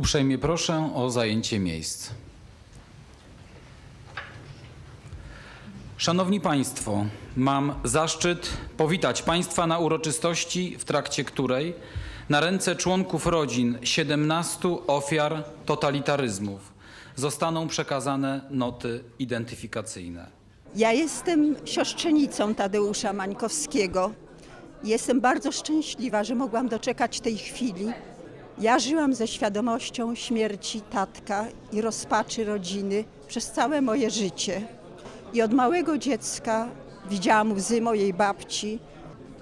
Uprzejmie proszę o zajęcie miejsc. Szanowni Państwo, mam zaszczyt powitać Państwa na uroczystości, w trakcie której na ręce członków rodzin 17 ofiar totalitaryzmów zostaną przekazane noty identyfikacyjne. Ja jestem siostrzenicą Tadeusza Mańkowskiego. Jestem bardzo szczęśliwa, że mogłam doczekać tej chwili. Ja żyłam ze świadomością śmierci tatka i rozpaczy rodziny przez całe moje życie. I od małego dziecka widziałam łzy mojej babci.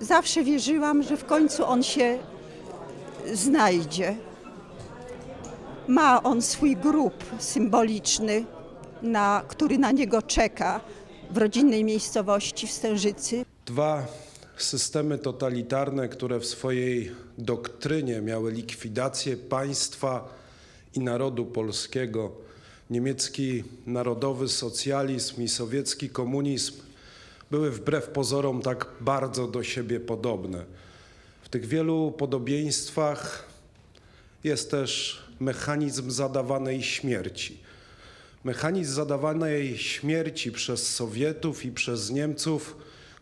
Zawsze wierzyłam, że w końcu on się znajdzie. Ma on swój grób symboliczny, na, który na niego czeka w rodzinnej miejscowości w Stężycy. Dwa systemy totalitarne, które w swojej doktrynie miały likwidację państwa i narodu polskiego, niemiecki narodowy socjalizm i sowiecki komunizm, były wbrew pozorom tak bardzo do siebie podobne. W tych wielu podobieństwach jest też mechanizm zadawanej śmierci. Mechanizm zadawanej śmierci przez Sowietów i przez Niemców,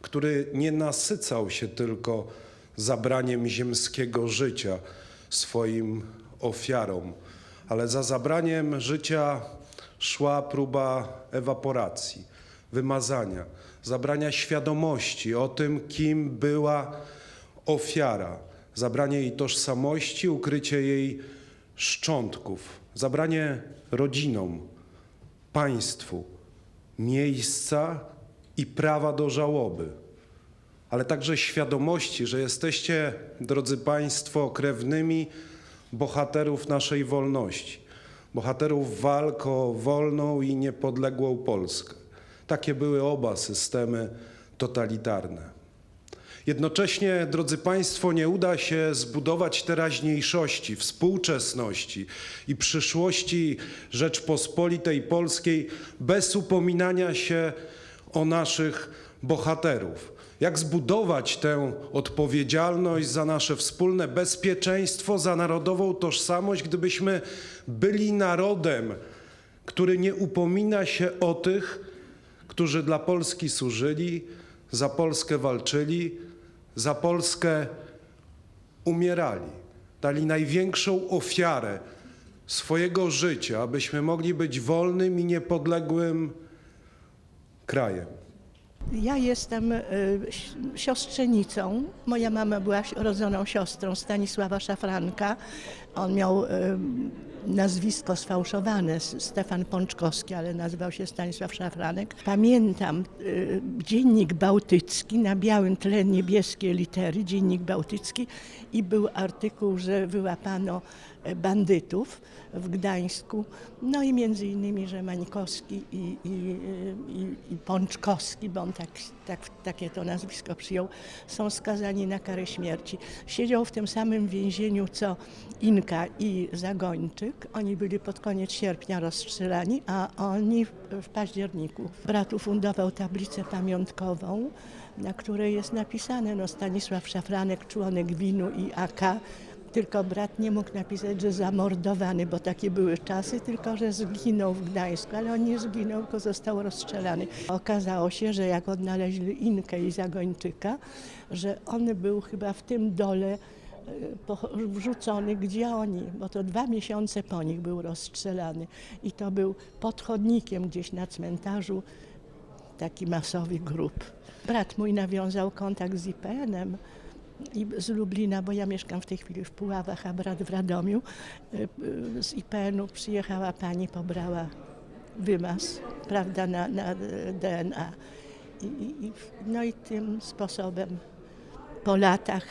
który nie nasycał się tylko zabraniem ziemskiego życia swoim ofiarom, ale za zabraniem życia szła próba ewaporacji, wymazania, zabrania świadomości o tym, kim była ofiara, zabranie jej tożsamości, ukrycie jej szczątków, zabranie rodzinom, państwu miejsca i prawa do żałoby, ale także świadomości, że jesteście, drodzy Państwo, krewnymi bohaterów naszej wolności, bohaterów walk o wolną i niepodległą Polskę. Takie były oba systemy totalitarne. Jednocześnie, drodzy Państwo, nie uda się zbudować teraźniejszości, współczesności i przyszłości Rzeczpospolitej Polskiej bez upominania się o naszych bohaterów. Jak zbudować tę odpowiedzialność za nasze wspólne bezpieczeństwo, za narodową tożsamość, gdybyśmy byli narodem, który nie upomina się o tych, którzy dla Polski służyli, za Polskę walczyli, za Polskę umierali, dali największą ofiarę swojego życia, abyśmy mogli być wolnym i niepodległym krajem. Ja jestem si- siostrzenicą. Moja mama była rodzoną siostrą Stanisława Szafranka. On miał y, nazwisko sfałszowane, Stefan Pączkowski, ale nazywał się Stanisław Szafranek. Pamiętam y, dziennik bałtycki, na białym tle niebieskie litery, dziennik bałtycki i był artykuł, że wyłapano e, bandytów w Gdańsku. No i między innymi, że Mańkowski i, i, i, i Pączkowski, bo on tak, tak, takie to nazwisko przyjął, są skazani na karę śmierci. Siedział w tym samym więzieniu co Inka i Zagończyk. Oni byli pod koniec sierpnia rozstrzelani, a oni w, w październiku. Brat ufundował tablicę pamiątkową, na której jest napisane no, Stanisław Szafranek, członek WINU i AK, tylko brat nie mógł napisać, że zamordowany, bo takie były czasy, tylko że zginął w Gdańsku, ale on nie zginął, tylko został rozstrzelany. Okazało się, że jak odnaleźli Inkę i Zagończyka, że on był chyba w tym dole e, wrzucony, gdzie oni, bo to dwa miesiące po nich był rozstrzelany i to był pod chodnikiem gdzieś na cmentarzu taki masowy grób. Brat mój nawiązał kontakt z IPN-em i z Lublina, bo ja mieszkam w tej chwili w Puławach, a brat w Radomiu. Y, Z IPN-u przyjechała pani, pobrała wymaz, prawda, na, na DNA. I, i, i- no i tym sposobem po latach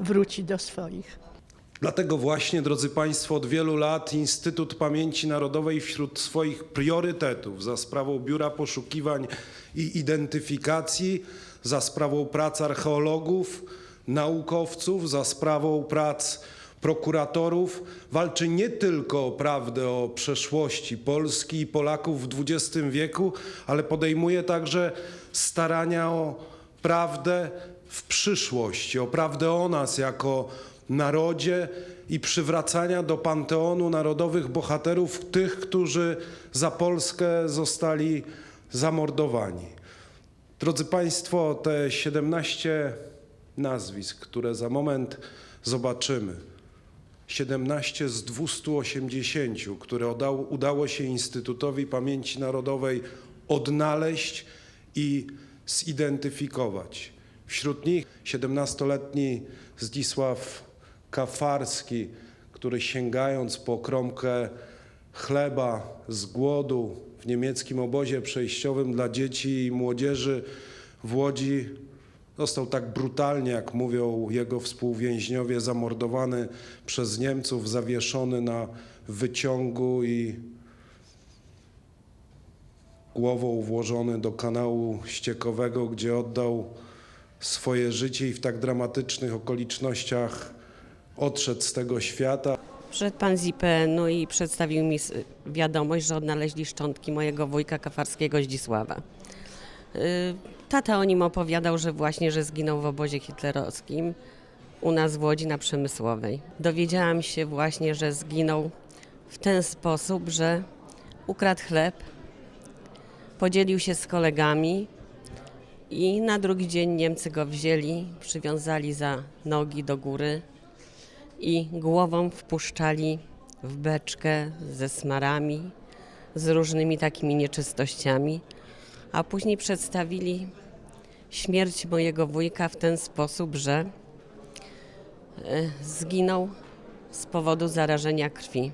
wróci do swoich. Dlatego właśnie, drodzy Państwo, od wielu lat Instytut Pamięci Narodowej wśród swoich priorytetów za sprawą Biura Poszukiwań i Identyfikacji, za sprawą prac archeologów, naukowców, za sprawą prac prokuratorów walczy nie tylko o prawdę o przeszłości Polski i Polaków w XX wieku, ale podejmuje także starania o prawdę w przyszłości, o prawdę o nas jako narodzie i przywracania do panteonu narodowych bohaterów tych, którzy za Polskę zostali zamordowani. Drodzy Państwo, te 17 nazwisk, które za moment zobaczymy, 17 z 280, które udało, udało się Instytutowi Pamięci Narodowej odnaleźć i zidentyfikować. Wśród nich 17-letni Zdzisław Kafarski, który sięgając po kromkę chleba z głodu w niemieckim obozie przejściowym dla dzieci i młodzieży w Łodzi został tak brutalnie, jak mówią jego współwięźniowie, zamordowany przez Niemców, zawieszony na wyciągu i głową włożony do kanału ściekowego, gdzie oddał swoje życie i w tak dramatycznych okolicznościach odszedł z tego świata. Przyszedł pan z IPN-u i przedstawił mi wiadomość, że odnaleźli szczątki mojego wujka kafarskiego Zdzisława. Y, Tata o nim opowiadał, że właśnie, że zginął w obozie hitlerowskim u nas w Łodzi na Przemysłowej. Dowiedziałam się właśnie, że zginął w ten sposób, że ukradł chleb, podzielił się z kolegami i na drugi dzień Niemcy go wzięli, przywiązali za nogi do góry i głową wpuszczali w beczkę ze smarami, z różnymi takimi nieczystościami, a później przedstawili śmierć mojego wujka w ten sposób, że e, zginął z powodu zarażenia krwi.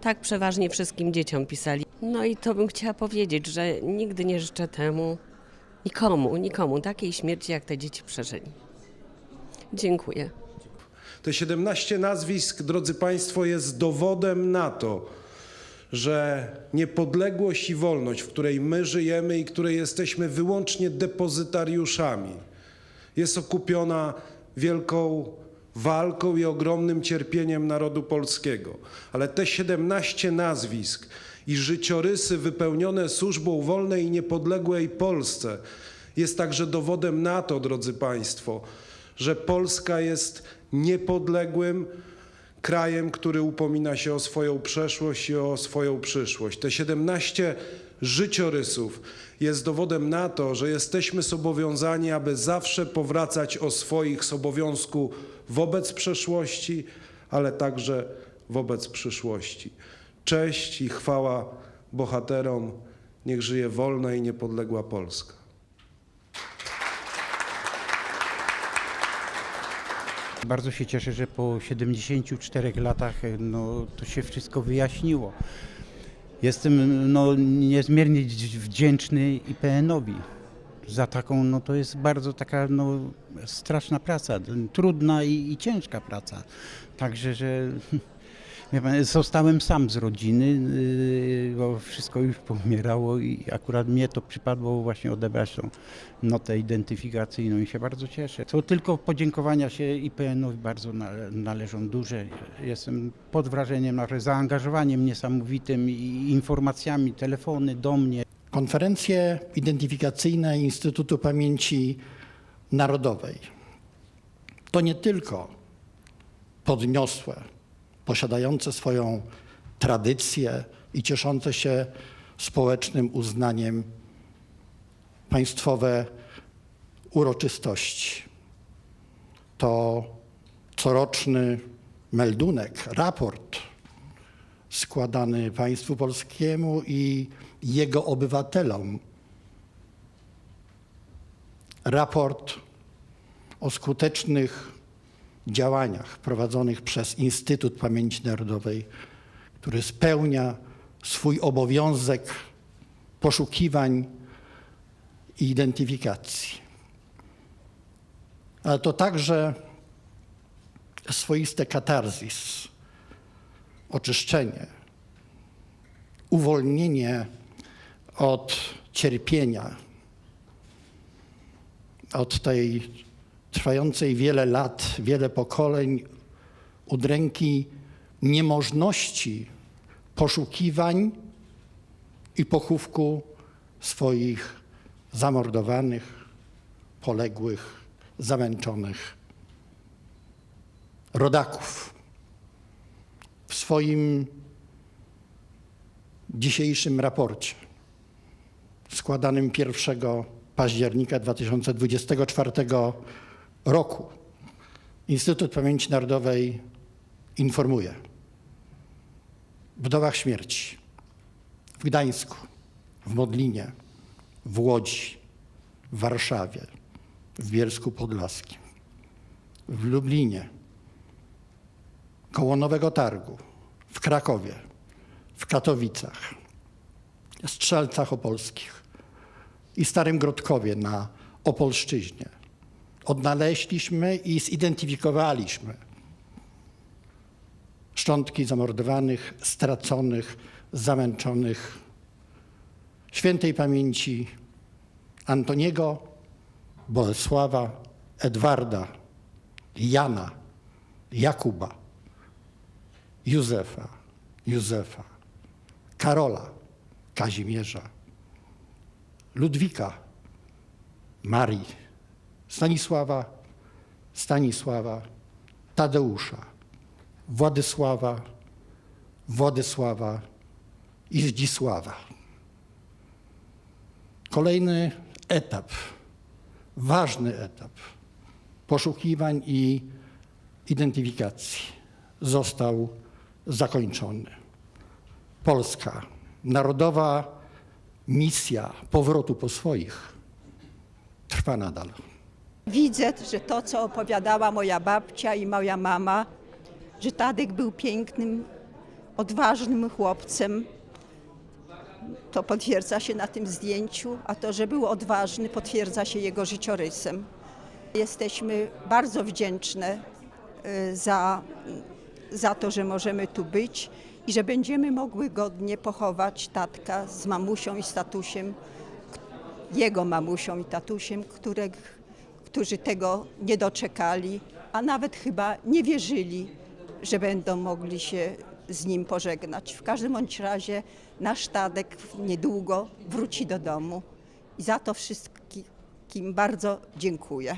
Tak przeważnie wszystkim dzieciom pisali. No i to bym chciała powiedzieć, że nigdy nie życzę temu nikomu, nikomu takiej śmierci, jak te dzieci przeżyli. Dziękuję. Te 17 nazwisk, drodzy Państwo, jest dowodem na to, że niepodległość i wolność, w której my żyjemy i której jesteśmy wyłącznie depozytariuszami, jest okupiona wielką walką i ogromnym cierpieniem narodu polskiego. Ale te 17 nazwisk i życiorysy wypełnione służbą wolnej i niepodległej Polsce jest także dowodem na to, drodzy Państwo, że Polska jest niepodległym krajem, który upomina się o swoją przeszłość i o swoją przyszłość. Te 17 życiorysów jest dowodem na to, że jesteśmy zobowiązani, aby zawsze powracać o swoich z obowiązku wobec przeszłości, ale także wobec przyszłości. Cześć i chwała bohaterom, niech żyje wolna i niepodległa Polska. Bardzo się cieszę, że po 74 latach e, no, to się wszystko wyjaśniło. Jestem no, niezmiernie wdzięczny IPN-owi za taką, no to jest bardzo taka no, straszna praca, trudna i, i ciężka praca. Także, że pan, zostałem sam z rodziny, yy, bo wszystko już pomierało i akurat mnie to przypadło właśnie odebrać tą notę identyfikacyjną i się bardzo cieszę. To tylko podziękowania się IPN-owi bardzo nale- należą duże. Jestem pod wrażeniem zaangażowaniem niesamowitym i informacjami, telefony do mnie. Konferencje identyfikacyjne Instytutu Pamięci Narodowej to nie tylko podniosłe, posiadające swoją tradycję i cieszące się społecznym uznaniem państwowe uroczystości. To coroczny meldunek, raport składany państwu polskiemu i jego obywatelom. Raport o skutecznych działaniach prowadzonych przez Instytut Pamięci Narodowej, który spełnia swój obowiązek poszukiwań i identyfikacji. Ale to także swoiste katarzis, oczyszczenie, uwolnienie od cierpienia, od tej trwającej wiele lat, wiele pokoleń udręki niemożności poszukiwań i pochówku swoich zamordowanych, poległych, zamęczonych rodaków. W swoim dzisiejszym raporcie składanym 1 października 2024 roku Instytut Pamięci Narodowej informuje w dołach śmierci w Gdańsku, w Modlinie, w Łodzi, w Warszawie, w Bielsku Podlaskim, w Lublinie, koło Nowego Targu, w Krakowie, w Katowicach, Strzelcach Opolskich i Starym Grodkowie na Opolszczyźnie. Odnaleźliśmy i zidentyfikowaliśmy szczątki zamordowanych, straconych, zamęczonych świętej pamięci Antoniego, Bolesława, Edwarda, Jana, Jakuba, Józefa, Józefa, Karola, Kazimierza, Ludwika, Marii, Stanisława, Stanisława, Tadeusza, Władysława, Władysława i Zdzisława. Kolejny etap, ważny etap poszukiwań i identyfikacji został zakończony. Polska, narodowa misja powrotu po swoich trwa nadal. Widzę, że to, co opowiadała moja babcia i moja mama, że Tadek był pięknym, odważnym chłopcem. To potwierdza się na tym zdjęciu, a to, że był odważny, potwierdza się jego życiorysem. Jesteśmy bardzo wdzięczne y, za, za to, że możemy tu być i że będziemy mogły godnie pochować tatka z mamusią i z tatusiem, jego mamusią i tatusiem, które, którzy tego nie doczekali, a nawet chyba nie wierzyli, że będą mogli się z nim pożegnać. W każdym bądź razie nasz Tadek niedługo wróci do domu i za to wszystkim bardzo dziękuję.